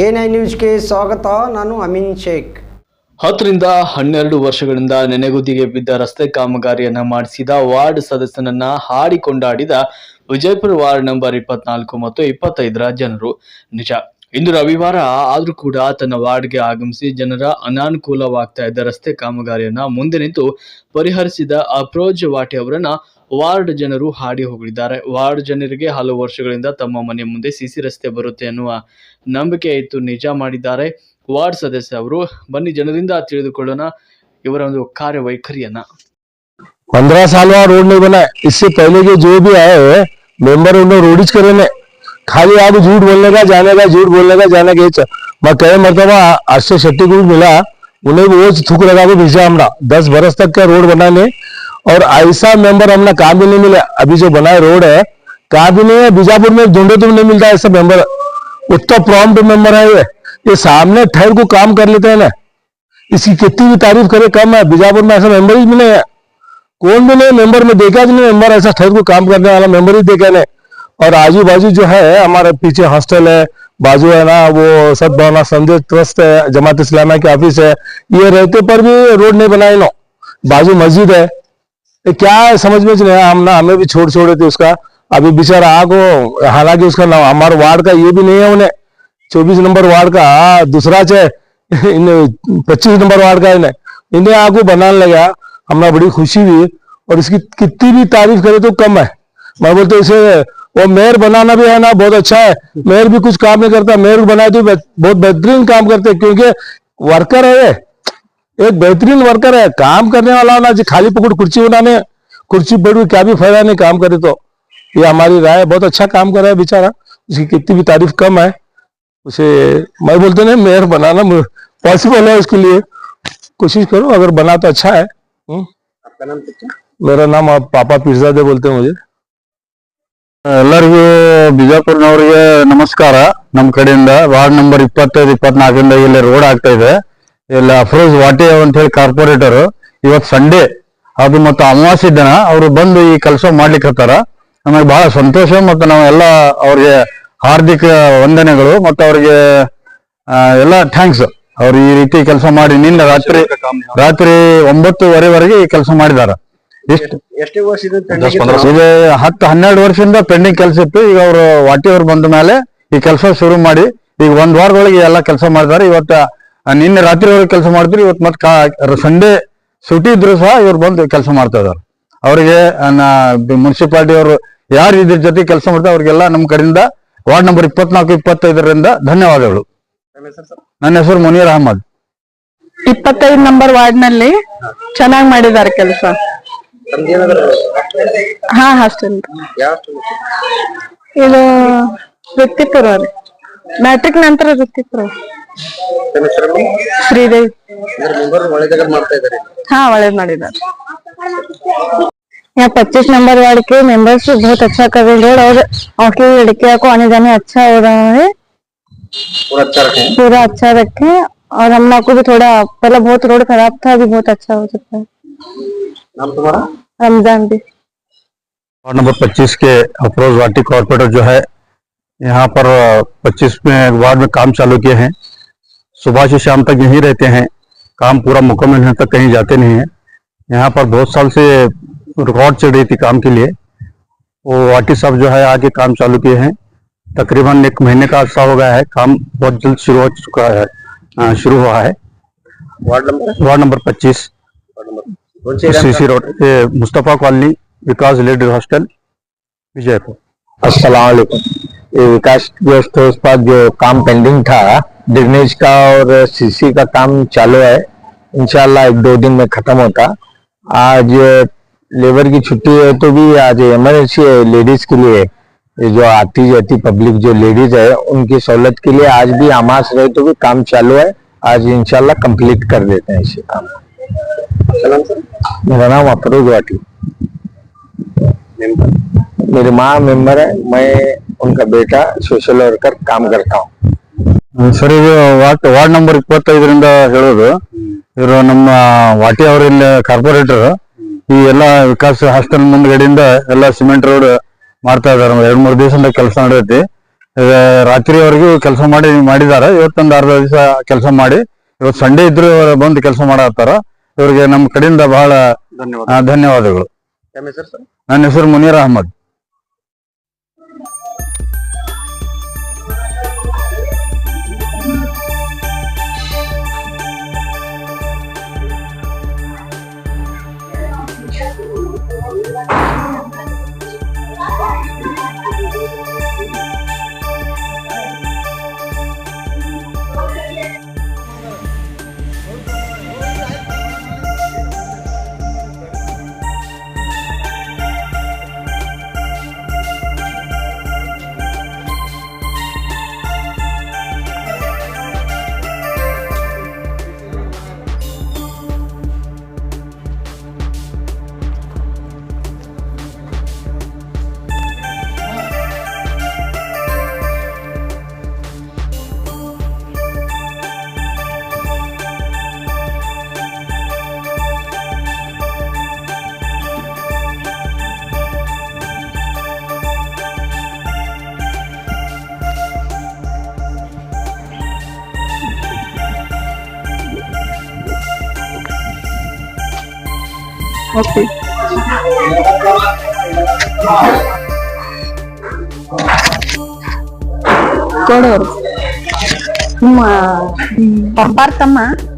I ನ್ಯೂಸ್ಗೆ ಸ್ವಾಗತ, ನಾನು ಅಮಿನ್ ಶೇಖ್. ಹತ್ತರಿಂದ ಹನ್ನೆರಡು ವರ್ಷಗಳಿಂದ ನೆನೆಗುದಿಗೆ ಬಿದ್ದ ರಸ್ತೆ ಕಾಮಗಾರಿಯನ್ನ ಮಾಡಿಸಿದ ವಾರ್ಡ್ ಸದಸ್ಯನನ್ನ ಹಾಡಿ ಕೊಂಡಾಡಿದ ವಿಜಯಪುರ ವಾರ್ಡ್ ನಂಬರ್ ಇಪ್ಪತ್ನಾಲ್ಕು ಮತ್ತು ಇಪ್ಪತ್ತೈದರ ಜನರು. ನಿಜ ಇಂದು ರವಿವಾರ ಆದ್ರೂ ಕೂಡ ತನ್ನ ವಾರ್ಡ್ಗೆ ಆಗಮಿಸಿ ಜನರ ಅನಾನುಕೂಲವಾಗ್ತಾ ಇದ್ದ ರಸ್ತೆ ಕಾಮಗಾರಿಯನ್ನ ಮುಂದೆ ನಿಂತು ಪರಿಹರಿಸಿದ ಅಪ್ರೋಜ್ ವಾಟಿ ಅವರನ್ನ ವಾರ್ಡ್ ಜನರು ಹಾಡಿ ಹೋಗಿದ್ದಾರೆ ವಾರ್ಡ್ ಜನರಿಗೆ ಹಲವು ವರ್ಷಗಳಿಂದ ತಮ್ಮ ಮನೆ ಮುಂದೆ ಸಿಸಿ ರಸ್ತೆ ಬರುತ್ತೆ ಅನ್ನುವ ನಂಬಿಕೆ ಇತ್ತು ನಿಜ ಮಾಡಿದ್ದಾರೆ ವಾರ್ಡ್ ಸದಸ್ಯ ಅವರು ಬನ್ನಿ ಜನರಿಂದ ತಿಳಿದುಕೊಳ್ಳೋಣ ಇವರ ಒಂದು ಕಾರ್ಯವೈಖರಿಯನ್ನ पंद्रह साल वहाँ रोड नहीं बना है इससे पहले के जो भी आए हैं मेंबर उन्होंने रोडिज करे ने खाली आज झूठ बोलने का, जाने का, झूठ बोलने का, जाने का मैं कई मरतबा से छठी को भी मिला, उन्हें भी वो थूक लगा के भेजा हमारा। दस बरस तक का रोड बनाने। और ऐसा मेंबर हमने कहा भी नहीं मिला। अभी जो बनाए रोड है, कहा भी नहीं है, बीजापुर में ढूंढे तो नहीं मिलता ऐसा मेंबर उतना प्रॉम्प्ट मेंबर है ये। ये सामने ठहर को काम कर लेते हैं ना। इसकी कितनी भी तारीफ़ करे, कम है। बीजापुर में ऐसा मेंबर ही नहीं है। कौन भी नहीं मेंबर में देखा भी नहीं मेंबर ऐसा ठहर को काम करने वाला मेंबर ही देखा नहीं। और आजू बाजू जो है हमारे पीछे हॉस्टल है बाजू है ना वो सब भावना संदेश ट्रस्ट है जमात इस्लामिया की ऑफ़िस है। ये रहते पर भी रोड नहीं बनाए नो। बाजू मस्जिद है। ये क्या समझ में नहीं हम ना हमें भी छोड़ छोड़े थे उसका अभी बेचारा आगो हालाँकि उसका नाम हमारे वार्ड का ये भी नहीं है उन्हें। चौबीस नंबर वार्ड का हाँ, दूसरा है पच्चीस नंबर वार्ड का इन्हें। इन्हें आगो बनाने लगा हमें बड़ी खुशी हुई और इसकी कितनी भी तारीफ़ करे तो कम है। मैं बोलते इसे वो मेयर बनाना भी है ना बहुत अच्छा है। मेयर भी कुछ काम नहीं करता मेयर बनाए तो बहुत बेहतरीन काम करते हैं क्योंकि वर्कर है एक बेहतरीन वर्कर है काम करने वाला होना जो खाली पकड़ कुर्सी बनाने। कुर्सी पर क्या भी फ़ायदा नहीं काम करे तो। ये हमारी राय है बहुत अच्छा काम कर रहा है बेचारा। उसकी कितनी भी तारीफ़ कम है। उसे मैं बोलते नहीं मेयर बनाना पॉसिबल है उसके लिए। कोशिश करो अगर बना तो अच्छा है। हम्म? मेरा नाम आप पापा पिर्जादे बोलते हैं मुझे। ಎಲ್ಲರಿಗೂ ಬಿಜಾಪುರ್ನವ್ರಿಗೆ ನಮಸ್ಕಾರ. ನಮ್ಮ ಕಡೆಯಿಂದ ವಾರ್ಡ್ ನಂಬರ್ ಇಪ್ಪತ್ತೈದು ಇಪ್ಪತ್ನಾಲ್ಕರಿಂದ ಇಲ್ಲಿ ರೋಡ್ ಆಗ್ತಾ ಇದೆ. ಇಲ್ಲಿ ಅಫ್ರೋಜ್ ವಾಟಿ ಅಂತ ಹೇಳಿ ಕಾರ್ಪೊರೇಟರ್. ಇವತ್ತು ಸಂಡೇ ಅದು ಮತ್ತು ಅಮಾವಾಸ್ಯ ದಿನ ಅವರು ಬಂದು ಈ ಕೆಲಸ ಮಾಡ್ಲಿಕ್ಕೆ ಹತ್ತಾರ. ನಮಗೆ ಬಹಳ ಸಂತೋಷ ಮತ್ತು ನಾವೆಲ್ಲ ಅವ್ರಿಗೆ ಹಾರ್ದಿಕ ವಂದನೆಗಳು ಮತ್ತು ಅವ್ರಿಗೆ ಎಲ್ಲ ಥ್ಯಾಂಕ್ಸ್ ಅವ್ರು ಈ ರೀತಿ ಕೆಲಸ ಮಾಡಿ ನಿನ್ನೆ ರಾತ್ರಿ ರಾತ್ರಿ ಒಂಬತ್ತುವರೆವರೆಗೆ ಈ ಕೆಲಸ ಮಾಡಿದಾರ ಇಷ್ಟು ಎಷ್ಟು ವರ್ಷ ಇದು ಹತ್ತು ಹನ್ನೆರಡು ವರ್ಷದಿಂದ ಪೆಂಡಿಂಗ್ ಕೆಲಸ ಇತ್ತು. ಈಗ ಅವರು ವಾಟಿ ಅವ್ರು ಬಂದ ಮೇಲೆ ಈ ಕೆಲಸ ಶುರು ಮಾಡಿ ಈಗ ಒಂದ್ ವಾರದೊಳಗೆ ಎಲ್ಲ ಕೆಲಸ ಮಾಡಿದಾರೆ ಇವತ್ತ ನಿನ್ನೆ ರಾತ್ರಿವರೆಗೆ ಕೆಲಸ ಮಾಡಿದ್ರು ಇವತ್ತು ಮತ್ತೆ ಸಂಡೇ ಸುಟಿ ಇದ್ರು ಸಹ ಇವ್ರು ಬಂದು ಕೆಲಸ ಮಾಡ್ತಾ ಇದಾರೆ. ಅವರಿಗೆ ಮುನ್ಸಿಪಾಲಿಟಿ ಅವರು ಯಾರು ಇದ್ರ ಜೊತೆ ಕೆಲಸ ಮಾಡ್ತಾರೆ ಅವ್ರಿಗೆಲ್ಲ ನಮ್ಮ ಕಡೆಯಿಂದ ವಾರ್ಡ್ ನಂಬರ್ ಇಪ್ಪತ್ನಾಲ್ಕು ಇಪ್ಪತ್ತೈದರಿಂದ ಧನ್ಯವಾದಗಳು. ನನ್ನ ಹೆಸರು ಮುನೀರ್ ಅಹಮದ್. ಇಪ್ಪತ್ತೈದು ನಂಬರ್ ವಾರ್ಡ್ನಲ್ಲಿ ಚೆನ್ನಾಗಿ ಮಾಡಿದ್ದಾರೆ ಕೆಲಸ. ಹಾ ಹಾಸ್ಟೆಲ್ ಇದು ವೃತ್ತಿಪುರ ರೀ ಮ್ಯಾಟ್ರಿಕ್ ನಂತರ ವೃತ್ತಿಪುರ ಶ್ರೀದೇವಿ हाँ ಒಳ್ಳೇದ್ ಮಾಡಿದ್ದಾರೆ यहाँ पच्चीस नंबर वार्ड के मेंबर्स बहुत अच्छा कर रहे हैं और वहाँ की लड़कियों को आने जाने अच्छा हो रहा है पूरा अच्छा रखें और हम लोग को भी थोड़ा पहले बहुत रोड खराब था अभी बहुत अच्छा हो चुका है रमज़ान भी वार्ड नंबर 25 के अफरोज वाटी कॉर्पोरेटर जो है यहाँ पर 25 में वार्ड में काम चालू किए हैं। सुबह से शाम तक यहीं रहते हैं। काम पूरा मुकम्मल होने तक कहीं जाते नहीं हैं। यहाँ पर बहुत साल से रिकॉर्ड चल रही थी काम के लिए। वो वाटी साहब जो है आगे काम चालू किए हैं। तकरीबन एक महीने का अर्सा हो गया है। काम बहुत जल्द शुरू हो चुका है शुरू हुआ है। Ward number? Ward number 25 CC road ये Mustafa colony Vikas lady hostel Vijayapur. अस्सलाम वालेकुम ये विकास उस पर जो काम पेंडिंग था ड्रेनेज का और सीसी का काम चालू है इंशाल्लाह एक दो दिन में खत्म होता। आज लेबर की छुट्टी है तो भी आज इमरजेंसी है लेडीज़ के लिए। जो आती जाती पब्लिक जो लेडीज़ है उनकी सहूलत के लिए आज भी आमास रहे तो भी काम चालू है। आज इंशाल्लाह कंप्लीट कर देते हैं इसे काम। मेरा नाम अफरोज वाटी मेरी माँ मेंबर है मैं उनका बेटा सोशल वर्कर काम करता हूँ ಸರ್ ಇದು ವಾರ್ಡ್ ವಾರ್ಡ್ ನಂಬರ್ ಇಪ್ಪತ್ತೈದರಿಂದ ಹೇಳೋದು ಇವರು ನಮ್ಮ ವಾಟಿ ಅವ್ರ ಇಲ್ಲಿ ಕಾರ್ಪೊರೇಟರ್ ಈ ಎಲ್ಲ ವಿಕಾಸ್ ಹಾಸ್ಟೆಲ್ ಮುಂದ್ಗಡೆಯಿಂದ ಎಲ್ಲ ಸಿಮೆಂಟ್ ರೋಡ್ ಮಾಡ್ತಾ ಇದಾರೆ ಎರಡ್ ಮೂರ್ ದಿವಸದಿಂದ ಕೆಲಸ ನಡೆದೈತಿ ರಾತ್ರಿವರೆಗೂ ಕೆಲಸ ಮಾಡಿ ಮಾಡಿದ್ದಾರೆ ಇವತ್ತೊಂದು ಅರ್ಧ ದಿವಸ ಕೆಲಸ ಮಾಡಿ ಇವತ್ತು ಸಂಡೇ ಇದ್ರು ಬಂದು ಕೆಲಸ ಮಾಡತ್ತಾರ ಇವ್ರಿಗೆ ನಮ್ಮ ಕಡೆಯಿಂದ ಬಹಳ ಧನ್ಯವಾದ. ಧನ್ಯವಾದಗಳು. ನನ್ನ ಹೆಸರು Munir Ahmed. Oke. Okay. Color. Uma. teman.